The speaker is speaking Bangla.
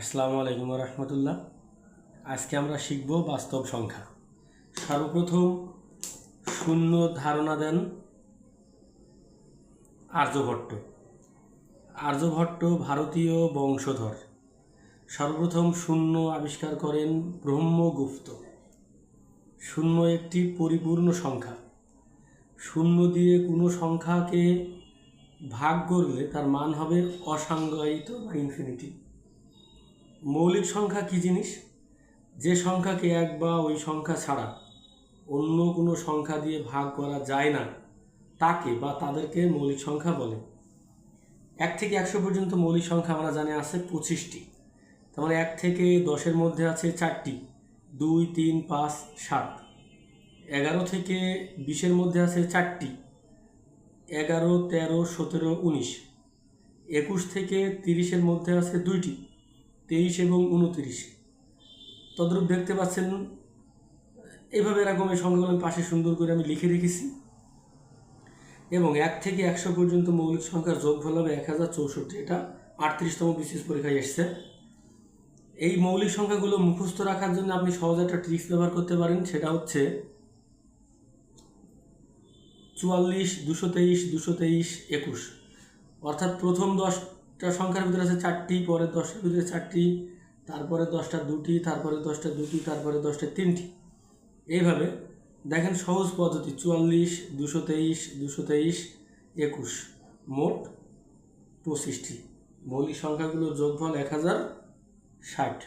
আসসালামু আলাইকুম রহমতুল্লাহ। আজকে আমরা শিখব বাস্তব সংখ্যা। সর্বপ্রথম শূন্য ধারণা দেন আর্যভট্ট। আর্যভট্ট ভারতীয় বংশধর। সর্বপ্রথম শূন্য আবিষ্কার করেন ব্রহ্মগুপ্ত। শূন্য একটি পরিপূর্ণ সংখ্যা। শূন্য দিয়ে কোনো সংখ্যাকে ভাগ করলে তার মান হবে অসংজ্ঞায়িত বা ইনফিনিটি মৌলিক সংখ্যা কী জিনিস? যে সংখ্যাকে এক বা ওই সংখ্যা ছাড়া অন্য কোনো সংখ্যা দিয়ে ভাগ করা যায় না, তাকে বা তাদেরকে মৌলিক সংখ্যা বলে। এক থেকে একশো পর্যন্ত মৌলিক সংখ্যা আমরা জানি আছে পঁচিশটি। তার মানে এক থেকে দশের মধ্যে আছে চারটি। দুই, তিন, পাঁচ, সাত। এগারো থেকে বিশের মধ্যে আছে চারটি। এগারো, তেরো, সতেরো, উনিশ। একুশ থেকে তিরিশের মধ্যে আছে দুইটি। তেইশ এবং উনতিরিশ। তদ্রূপ দেখতে পাচ্ছেন এইভাবে এরকম এই সংখ্যাগুলো আমি পাশে সুন্দর করে আমি লিখে রেখেছি। এবং এক থেকে একশো পর্যন্ত মৌলিক সংখ্যার যোগফল হবে এক হাজার চৌষট্টি। এটা আটত্রিশতম বিশেষ পরীক্ষায় এসছে। এই মৌলিক সংখ্যাগুলো মুখস্থ রাখার জন্য আপনি সহজে একটা ট্রিক্স ব্যবহার করতে পারেন। সেটা হচ্ছে চুয়াল্লিশ, দুশো তেইশ দুশো তেইশ, একুশ। অর্থাৎ প্রথম দশটা সংখ্যার ভিতরে আছে চারটি, পরে দশটার ভিতরে চারটি, তারপরে দশটা দুটি, তারপরে দশটা দুটি, তারপরে দশটা তিনটি। এইভাবে দেখেন সহজ পদ্ধতি, চুয়াল্লিশ, দুশো তেইশ দুশো তেইশ, একুশ, মোট পঁচিশটি। মৌলিক সংখ্যাগুলোর যোগফল এক হাজার ষাট।